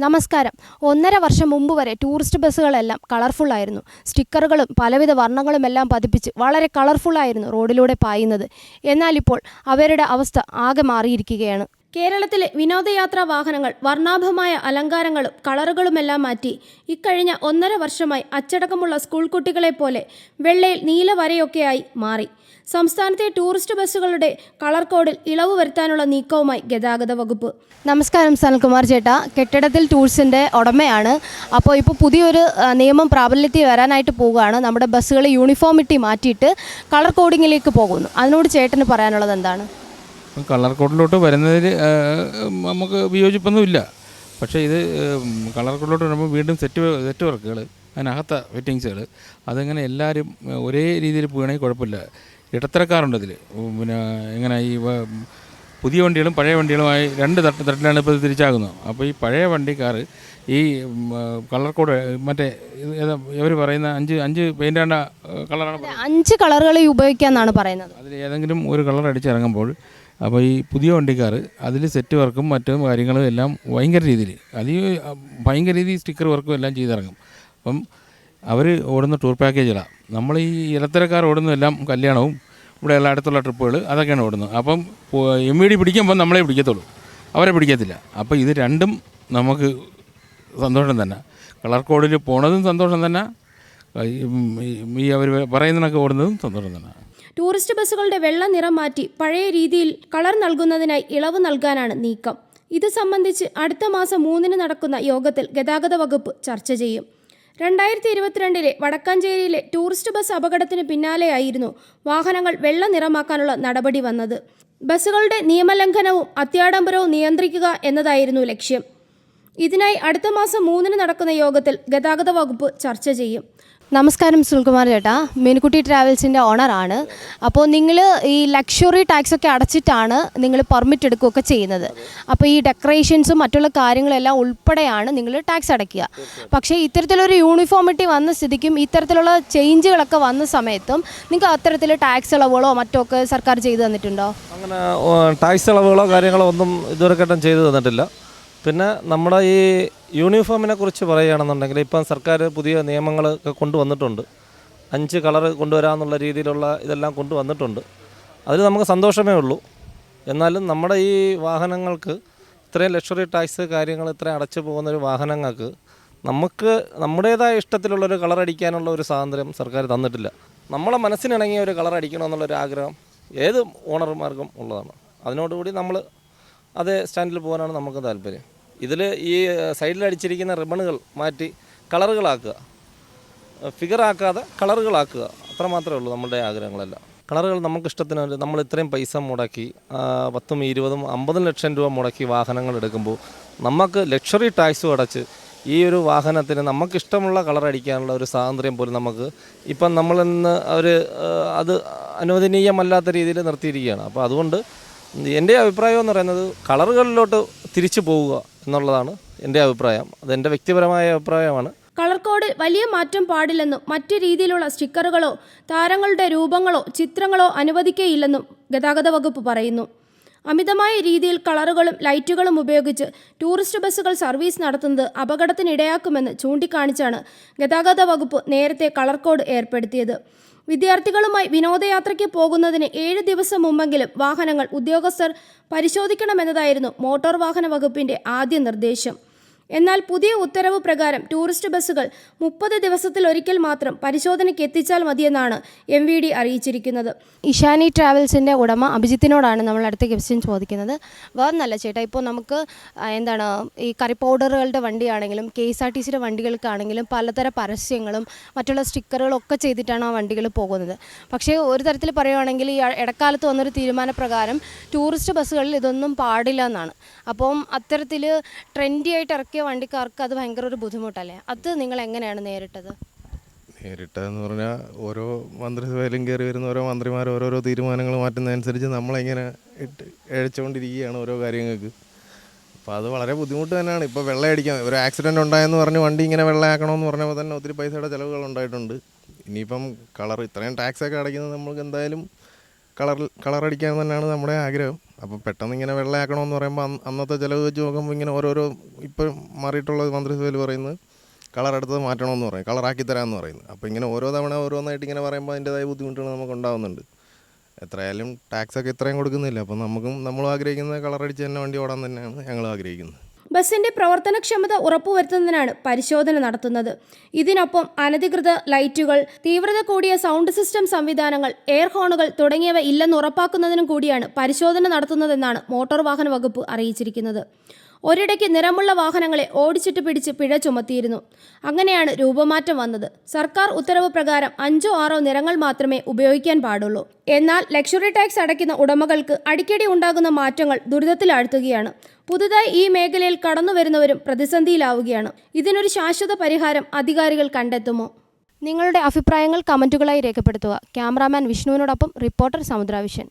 നമസ്കാരം. ഒന്നര വർഷം മുമ്പ് വരെ ടൂറിസ്റ്റ് ബസ്സുകളെല്ലാം കളർഫുൾ ആയിരുന്നു. സ്റ്റിക്കറുകളും പലവിധ വർണങ്ങളും എല്ലാം പതിപ്പിച്ച് വളരെ കളർഫുൾ ആയിരുന്നു റോഡിലൂടെ പായുന്നത്. എന്നാൽ ഇപ്പോൾ അവരുടെ അവസ്ഥ ആകെ മാറിയിരിക്കുകയാണ്. കേരളത്തിലെ വിനോദയാത്രാ വാഹനങ്ങൾ വർണാഭമായ അലങ്കാരങ്ങളും കളറുകളുമെല്ലാം മാറ്റി ഇക്കഴിഞ്ഞ ഒന്നര വർഷമായി അച്ചടക്കമുള്ള സ്കൂൾ കുട്ടികളെ പോലെ വെള്ളയിൽ നീല വരയൊക്കെയായി മാറി. സംസ്ഥാനത്തെ ടൂറിസ്റ്റ് ബസ്സുകളുടെ കളർ കോഡിൽ ഇളവ് വരുത്താനുള്ള നീക്കവുമായി ഗതാഗത വകുപ്പ്. നമസ്കാരം സനൽകുമാർ ചേട്ടാ. കെട്ടിടത്തിൽ ടൂൾസിന്റെ ഉടമയാണ്. അപ്പോൾ ഇപ്പോൾ പുതിയൊരു നിയമം പ്രാബല്യത്തിൽ വരാനായിട്ട് പോവുകയാണ്. നമ്മുടെ ബസ്സുകൾ യൂണിഫോമിറ്റി മാറ്റിയിട്ട് കളർ കോഡിങ്ങിലേക്ക് പോകുന്നു. അതിനോട് ചേട്ടന് പറയാനുള്ളത് എന്താണ്? കളർ കോഡിലോട്ട് വരുന്നതിൽ നമുക്ക് വിയോജിപ്പൊന്നുമില്ല. പക്ഷേ ഇത് കളർ കോഡിലോട്ട് വരുമ്പോൾ വീണ്ടും സെറ്റ് സെറ്റ് വർക്കുകൾ അതിനകത്ത ഫിറ്റിങ്സുകൾ അതിങ്ങനെ എല്ലാവരും ഒരേ രീതിയിൽ പോവുകയാണെങ്കിൽ കുഴപ്പമില്ല. ഇടത്തരക്കാരുണ്ട് ഇതിൽ പിന്നെ എങ്ങനെ ഈ പുതിയ വണ്ടികളും പഴയ വണ്ടികളുമായി രണ്ട് തട്ട് തട്ടിലാണ് ഇപ്പോൾ തിരിച്ചാകുന്നത്. അപ്പോൾ ഈ പഴയ വണ്ടിക്കാർ ഈ കളർ കോഡ് മറ്റേ ഇവർ പറയുന്ന അഞ്ച് അഞ്ച് പെയിന്റാണ്ട കളറാണ് അഞ്ച് കളറുകൾ ഉപയോഗിക്കാമെന്നാണ് പറയുന്നത്. അതിൽ ഏതെങ്കിലും ഒരു കളർ അടിച്ചിറങ്ങുമ്പോൾ അപ്പോൾ ഈ പുതിയ വണ്ടിക്കാർ അതിൽ സെറ്റ് വർക്കും മറ്റും കാര്യങ്ങളും എല്ലാം ഭയങ്കര രീതിയിൽ. അതിൽ ഭയങ്കര രീതിയിൽ സ്റ്റിക്കർ വർക്കും എല്ലാം ചെയ്തിറങ്ങും. അപ്പം അവർ ഓടുന്ന ടൂർ പാക്കേജുകളാണ് നമ്മൾ ഈ ഇലത്തരക്കാർ ഓടുന്ന എല്ലാം കല്യാണവും ഇവിടെയുള്ള അടുത്തുള്ള ട്രിപ്പുകൾ അതൊക്കെയാണ് ഓടുന്നത്. അപ്പം എം വി ഡി പിടിക്കുമ്പോൾ നമ്മളെ പിടിക്കത്തുള്ളൂ. അവരെ പിടിക്കത്തില്ല. അപ്പോൾ ഇത് രണ്ടും നമുക്ക് സന്തോഷം തന്നെ. കളർ കോഡിൽ പോണതും സന്തോഷം തന്നെ. ഈ- അവർ പറയുന്നതൊക്കെ ഓടുന്നതും സന്തോഷം തന്നെ. ടൂറിസ്റ്റ് ബസ്സുകളുടെ വെള്ള നിറം മാറ്റി പഴയ രീതിയിൽ കളർ നൽകുന്നതിനായി ഇളവ് നൽകാനാണ് നീക്കം. ഇത് സംബന്ധിച്ച് അടുത്ത മാസം മൂന്നിന് നടക്കുന്ന യോഗത്തിൽ ഗതാഗത വകുപ്പ് ചർച്ച ചെയ്യും. രണ്ടായിരത്തി ഇരുപത്തിരണ്ടിലെ വടക്കാഞ്ചേരിയിലെ ടൂറിസ്റ്റ് ബസ് അപകടത്തിന് പിന്നാലെയായിരുന്നു വാഹനങ്ങൾ വെള്ള നിറമാക്കാനുള്ള നടപടി വന്നത്. ബസ്സുകളുടെ നിയമലംഘനവും അത്യാഡംബരവും നിയന്ത്രിക്കുക എന്നതായിരുന്നു ലക്ഷ്യം. ഇതിനായി അടുത്ത മാസം മൂന്നിന് നടക്കുന്ന യോഗത്തിൽ ഗതാഗത വകുപ്പ് ചർച്ച ചെയ്യും. നമസ്കാരം സുനിൽകുമാർ ചേട്ടാ. മീനുക്കുട്ടി ട്രാവൽസിന്റെ ഓണറാണ് അപ്പോൾ നിങ്ങൾ ഈ ലക്ഷറി ടാക്സ് ഒക്കെ അടച്ചിട്ടാണ് നിങ്ങൾ പെർമിറ്റ് എടുക്കുകയൊക്കെ ചെയ്യുന്നത്. അപ്പോൾ ഈ ഡെക്കറേഷൻസും മറ്റുള്ള കാര്യങ്ങളെല്ലാം ഉൾപ്പെടെയാണ് നിങ്ങൾ ടാക്സ് അടയ്ക്കുക. പക്ഷേ ഇത്തരത്തിലൊരു യൂണിഫോമിറ്റി വന്ന സ്ഥിതിക്കും ഇത്തരത്തിലുള്ള ചേഞ്ചുകളൊക്കെ വന്ന സമയത്തും നിങ്ങൾക്ക് അത്തരത്തിൽ ടാക്സ് ഇളവുകളോ മറ്റോ ഒക്കെ സർക്കാർ ചെയ്തു തന്നിട്ടുണ്ടോ? അങ്ങനെ ടാക്സ് ഇളവുകളോ കാര്യങ്ങളോ ഒന്നും ഇതുവരെ ചെയ്തു തന്നിട്ടില്ല. പിന്നെ നമ്മുടെ ഈ യൂണിഫോമിനെ കുറിച്ച് പറയുകയാണെന്നുണ്ടെങ്കിൽ ഇപ്പം സർക്കാർ പുതിയ നിയമങ്ങൾ ഒക്കെ കൊണ്ടുവന്നിട്ടുണ്ട്. അഞ്ച് കളർ കൊണ്ടുവരാമെന്നുള്ള രീതിയിലുള്ള ഇതെല്ലാം കൊണ്ടുവന്നിട്ടുണ്ട്. അതിൽ നമുക്ക് സന്തോഷമേ ഉള്ളൂ. എന്നാലും നമ്മുടെ ഈ വാഹനങ്ങൾക്ക് ഇത്രയും ലക്ഷറി ടാക്സ് കാര്യങ്ങൾ ഇത്രയും അടച്ചു പോകുന്ന ഒരു വാഹനങ്ങൾക്ക് നമുക്ക് നമ്മുടേതായ ഇഷ്ടത്തിലുള്ളൊരു കളർ അടിക്കാനുള്ള ഒരു സ്വാതന്ത്ര്യം സർക്കാർ തന്നിട്ടില്ല. നമ്മളെ മനസ്സിനിണങ്ങിയ ഒരു കളർ അടിക്കണമെന്നുള്ളൊരു ആഗ്രഹം ഏത് ഓണർമാർക്കും ഉള്ളതാണ്. അതിനോടുകൂടി നമ്മൾ അതേ സ്റ്റാൻഡിൽ പോകാനാണ് നമുക്ക് താല്പര്യം. ഇതിൽ ഈ സൈഡിൽ അടിച്ചിരിക്കുന്ന റിബണുകൾ മാറ്റി കളറുകളാക്കുക. ഫിഗർ ആക്കാതെ കളറുകളാക്കുക. അത്ര മാത്രമേ ഉള്ളൂ നമ്മുടെ ആഗ്രഹങ്ങളെല്ലാം. കളറുകൾ നമുക്ക് ഇഷ്ടത്തിന് നമ്മൾ ഇത്രയും പൈസ മുടക്കി പത്തും ഇരുപതും അമ്പതും ലക്ഷം രൂപ മുടക്കി വാഹനങ്ങൾ എടുക്കുമ്പോൾ നമുക്ക് ലക്ഷറി ടാക്സ് അടച്ച് ഈ ഒരു വാഹനത്തിന് നമുക്കിഷ്ടമുള്ള കളർ അടിക്കാനുള്ള ഒരു സ്വാതന്ത്ര്യം പോലും നമുക്ക് ഇപ്പം നമ്മളിന്ന് അവർ അത് അനുവദനീയമല്ലാത്ത രീതിയിൽ നിർത്തിയിരിക്കുകയാണ്. അപ്പോൾ അതുകൊണ്ട് എന്റെ അഭിപ്രായം എന്ന് പറയുന്നത് കളറുകളിലോട്ട് തിരിച്ചു പോവുക. എന്നുള്ളതാണ് എന്റെ അഭിപ്രായം. അതെന്റെ വ്യക്തിപരമായ അഭിപ്രായമാണ്. കളർ കോഡ് വലിയ മാറ്റം പാടില്ലെന്നും മറ്റു രീതിയിലുള്ള സ്റ്റിക്കറുകളോ താരങ്ങളുടെ രൂപങ്ങളോ ചിത്രങ്ങളോ അനുവദിക്കുകയില്ലെന്നും ഗതാഗത വകുപ്പ് പറയുന്നു. അമിതമായ രീതിയിൽ കളറുകളും ലൈറ്റുകളും ഉപയോഗിച്ച് ടൂറിസ്റ്റ് ബസ്സുകൾ സർവീസ് നടത്തുന്നത് അപകടത്തിനിടയാക്കുമെന്ന് ചൂണ്ടിക്കാണിച്ചാണ് ഗതാഗത വകുപ്പ് നേരത്തെ കളർ കോഡ് ഏർപ്പെടുത്തിയത്. വിദ്യാർത്ഥികളുമായി വിനോദയാത്രയ്ക്ക് പോകുന്നതിന് ഏഴ് ദിവസം മുമ്പെങ്കിലും വാഹനങ്ങൾ ഉദ്യോഗസ്ഥർ പരിശോധിക്കണമെന്നതായിരുന്നു മോട്ടോർ വാഹന വകുപ്പിന്റെ ആദ്യ നിർദ്ദേശം. എന്നാൽ പുതിയ ഉത്തരവ് പ്രകാരം ടൂറിസ്റ്റ് ബസ്സുകൾ മുപ്പത് ദിവസത്തിൽ ഒരിക്കൽ മാത്രം പരിശോധനയ്ക്ക് എത്തിച്ചാൽ മതിയെന്നാണ് എം വി ഡി അറിയിച്ചിരിക്കുന്നത്. ഇഷാനി ട്രാവൽസിന്റെ ഉടമ അഭിജിത്തിനോടാണ് നമ്മൾ അടുത്ത ക്വസ്റ്റ്യൻ ചോദിക്കുന്നത്. വേറൊന്നല്ല ചേട്ടാ ഇപ്പോൾ നമുക്ക് എന്താണ് ഈ കറി പൗഡറുകളുടെ വണ്ടിയാണെങ്കിലും കെ എസ് ആർ ടി സിയുടെ വണ്ടികൾക്കാണെങ്കിലും പലതരം പരസ്യങ്ങളും മറ്റുള്ള സ്റ്റിക്കറുകളും ഒക്കെ ചെയ്തിട്ടാണ് ആ വണ്ടികൾ പോകുന്നത്. പക്ഷേ ഒരു തരത്തിൽ പറയുവാണെങ്കിൽ ഈ ഇടക്കാലത്ത് വന്നൊരു തീരുമാനപ്രകാരം ടൂറിസ്റ്റ് ബസ്സുകളിൽ ഇതൊന്നും പാടില്ല എന്നാണ്. അപ്പം അത്തരത്തിൽ ട്രെൻഡി ആയിട്ട് വണ്ടിക്കാർക്ക് അത് ഭയങ്കര ഒരു ബുദ്ധിമുട്ടല്ലേ? അത് നിങ്ങൾ എങ്ങനെയാണ് നേരിട്ടത്? നേരിട്ടതെന്ന് പറഞ്ഞാൽ ഓരോ മന്ത്രിസഭയിലും കയറി വരുന്ന ഓരോ മന്ത്രിമാർ ഓരോരോ തീരുമാനങ്ങൾ മാറ്റുന്നതനുസരിച്ച് നമ്മളിങ്ങനെ ഇട്ട് എഴിച്ചുകൊണ്ടിരിക്കുകയാണ് ഓരോ കാര്യങ്ങൾക്ക്. അപ്പോൾ അത് വളരെ ബുദ്ധിമുട്ട് തന്നെയാണ്. ഇപ്പോൾ വെള്ളയടിക്കാൻ ഒരു ആക്സിഡന്റ് ഉണ്ടായെന്ന് പറഞ്ഞ് വണ്ടി ഇങ്ങനെ വെള്ളയാക്കണമെന്ന് പറഞ്ഞപ്പോൾ തന്നെ ഒത്തിരി പൈസയുടെ ചിലവുകൾ ഉണ്ടായിട്ടുണ്ട്. ഇനിയിപ്പം കളർ ഇത്രയും ടാക്സ് ഒക്കെ അടയ്ക്കുന്നത് നമ്മൾക്ക് എന്തായാലും കളർ അടിക്കാൻ തന്നെയാണ് നമ്മുടെ ആഗ്രഹം. അപ്പോൾ പെട്ടെന്ന് ഇങ്ങനെ വെള്ളയാക്കണമെന്ന് പറയുമ്പോൾ അന്ന് അന്നത്തെ ചിലവ് വെച്ച് നോക്കുമ്പോൾ ഇങ്ങനെ ഓരോരോ ഇപ്പം മാറിയിട്ടുള്ള മന്ത്രിസഭയിൽ പറയുന്നത് കളർ എടുത്തത് മാറ്റണമെന്ന് പറയും കളറാക്കി തരാമെന്ന് പറയുന്നു അപ്പോൾ ഇങ്ങനെ ഓരോ തവണ ഓരോന്നായിട്ട് ഇങ്ങനെ പറയുമ്പോൾ അതിന്റെതായ ബുദ്ധിമുട്ടുകൾ നമുക്ക് ഉണ്ടാകുന്നുണ്ട് എത്രയായാലും ടാക്സൊക്കെ ഇത്രയും കൊടുക്കുന്നില്ല. അപ്പോൾ നമുക്കും നമ്മളും ആഗ്രഹിക്കുന്നത് കളറടിച്ച് തന്നെ വണ്ടി ഓടാൻ തന്നെയാണ് ഞങ്ങളും ആഗ്രഹിക്കുന്നത്. ബസിന്റെ പ്രവർത്തനക്ഷമത ഉറപ്പുവരുത്തുന്നതിനാണ് പരിശോധന നടത്തുന്നത്. ഇതിനൊപ്പം അനധികൃത ലൈറ്റുകൾ തീവ്രത കൂടിയ സൗണ്ട് സിസ്റ്റം സംവിധാനങ്ങൾ എയർ ഹോണുകൾ തുടങ്ങിയവ ഇല്ലെന്ന് ഉറപ്പാക്കുന്നതിനും കൂടിയാണ് പരിശോധന നടത്തുന്നതെന്നാണ് മോട്ടോർ വാഹന വകുപ്പ് അറിയിച്ചിരിക്കുന്നത്. ഒരിടയ്ക്ക് നിറമുള്ള വാഹനങ്ങളെ ഓടിച്ചിട്ട് പിടിച്ച് പിഴ ചുമത്തിയിരുന്നു. അങ്ങനെയാണ് രൂപമാറ്റം വന്നത്. സർക്കാർ ഉത്തരവ് പ്രകാരം അഞ്ചോ ആറോ നിറങ്ങൾ മാത്രമേ ഉപയോഗിക്കാൻ പാടുള്ളൂ. എന്നാൽ ലക്ഷറി ടാക്സ് അടയ്ക്കുന്ന ഉടമകൾക്ക് അടിക്കടി ഉണ്ടാകുന്ന മാറ്റങ്ങൾ ദുരിതത്തിലാഴ്ത്തുകയാണ് പുതുതായി ഈ മേഖലയിൽ കടന്നു വരുന്നവരും പ്രതിസന്ധിയിലാവുകയാണ്. ഇതിനൊരു ശാശ്വത പരിഹാരം അധികാരികൾ കണ്ടെത്തുമോ? നിങ്ങളുടെ അഭിപ്രായങ്ങൾ കമന്റുകളായി രേഖപ്പെടുത്തുക. Cameraman വിഷ്ണുവിനോടൊപ്പം reporter സമുദ്രാവിഷൻ